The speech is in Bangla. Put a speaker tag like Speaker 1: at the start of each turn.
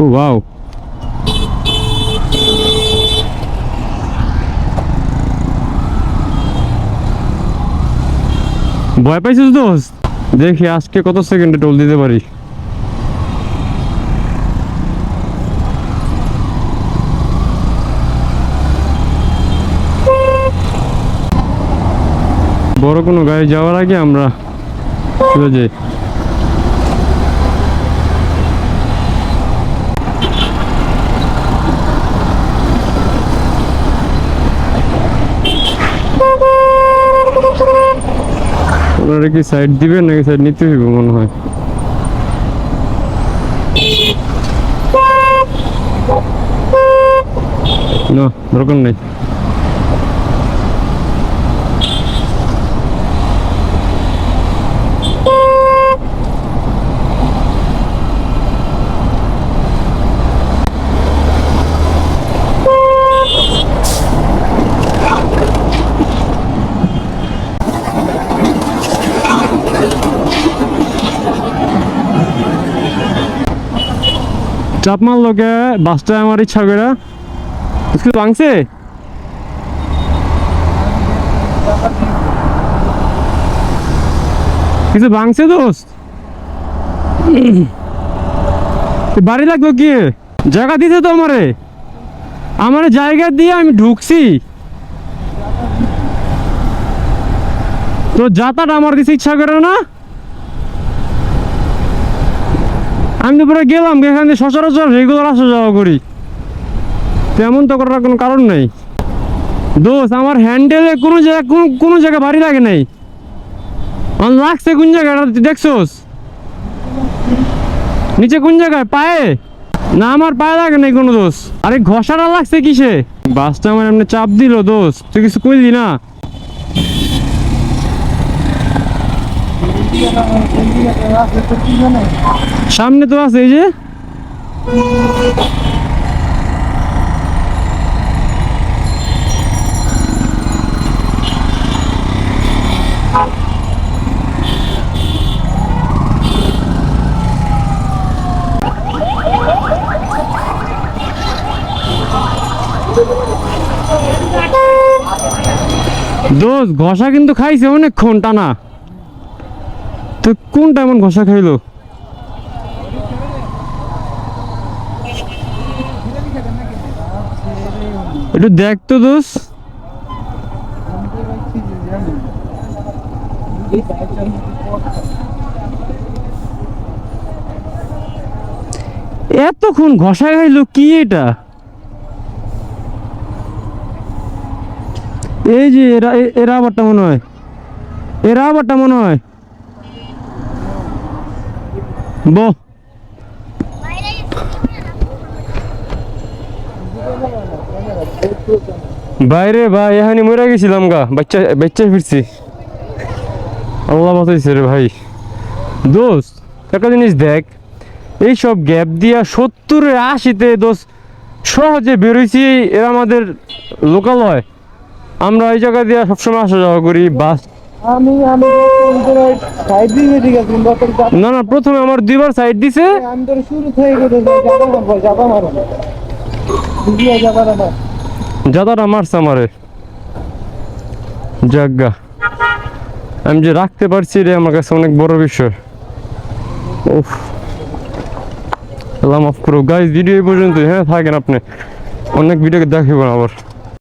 Speaker 1: Oh, ও ওয়াও ভয় পাইছিস দোষ দেখি আজকে কত সেকেন্ডে টোল দিতে পারি। বড় কোনো গাড়ি যাওয়ার আগে আমরা চলে যাই। ওনারা কি সাইড দিবে নাকি সাইড নিতে হইব মনে হয়? না দরকার নেই। চাপ মারলো কে বাসটা আমার ইচ্ছা করে স্কুল ভাঙছে? কিছু ভাঙছে দোস্ত? বাড়ি লাগল কি? জায়গা দিতে তো আমারে। আমার জায়গা দিয়ে আমি ঢুকছি। তো যাতাটা আমার দিতে ইচ্ছা করে না? আমি তো পরে গেলাম, এখান থেকে সচরাচর রেগুলার আসা যাওয়া করি। তেমন তো করার কোনো কারণ নেই। দোষ আমার হ্যান্ডেলে কোনো জায়গায় কোনো কোনো জায়গায় ভারী লাগে নাই। আমার লাগছে কোন জায়গায় দেখছোস? নিচে কোন জায়গায়? পায়ে? না, আমার পায়ে লাগে নাই কোনো দোষ আরে ঘষাটা লাগছে কিসে? বাসটা আমার এমনি চাপ দিল দোষ তুই কিছু কইলি না? সামনে তো আছে এই যে। দোষ ঘষা কিন্তু খাইছে অনেকক্ষণ টানা। তো কোনটা এমন ঘষা খাইলো? একটু দেখ তো দোষ। এতক্ষণ ঘষা খাইলো কি এটা? এই যে এরা এরা আবারটা মনে হয়। এরা আবারটা মনে হয়। বহ বাইরে ভাই, এখানে মরে গেছিলাম গা। বাচ্চা বাচ্চা ফিরছি। আল্লাহ বাঁচাইছে রে ভাই। দোস্ত, একটা জিনিস দেখ, এইসব গ্যাপ দিয়া সত্তরে আশিতে দোস্ত সহজে বেরোইছি, এরা আমাদের লোকালয়। আমরা এই জায়গা দিয়ে সবসময় আসা যাওয়া করি, বাস
Speaker 2: আমি আমি সাইড দিয়ে ঠিক আছে
Speaker 1: না না প্রথমে আমার দুইবার সাইড দিছে।
Speaker 2: আমি তোর শুরু থেকে গেছে যাবা মারবো যাবা না
Speaker 1: যাদাটা মারছে আমারে। জাগা আমি যে রাখতে পারছি রে আমার কাছে অনেক বড় বিষয়। উফ। আল্লাহ মাফ করো গাইজ ভিডিও এই পর্যন্ত হ্যাঁ থাকেন আপনি। অনেক ভিডিও দেখিব আবার।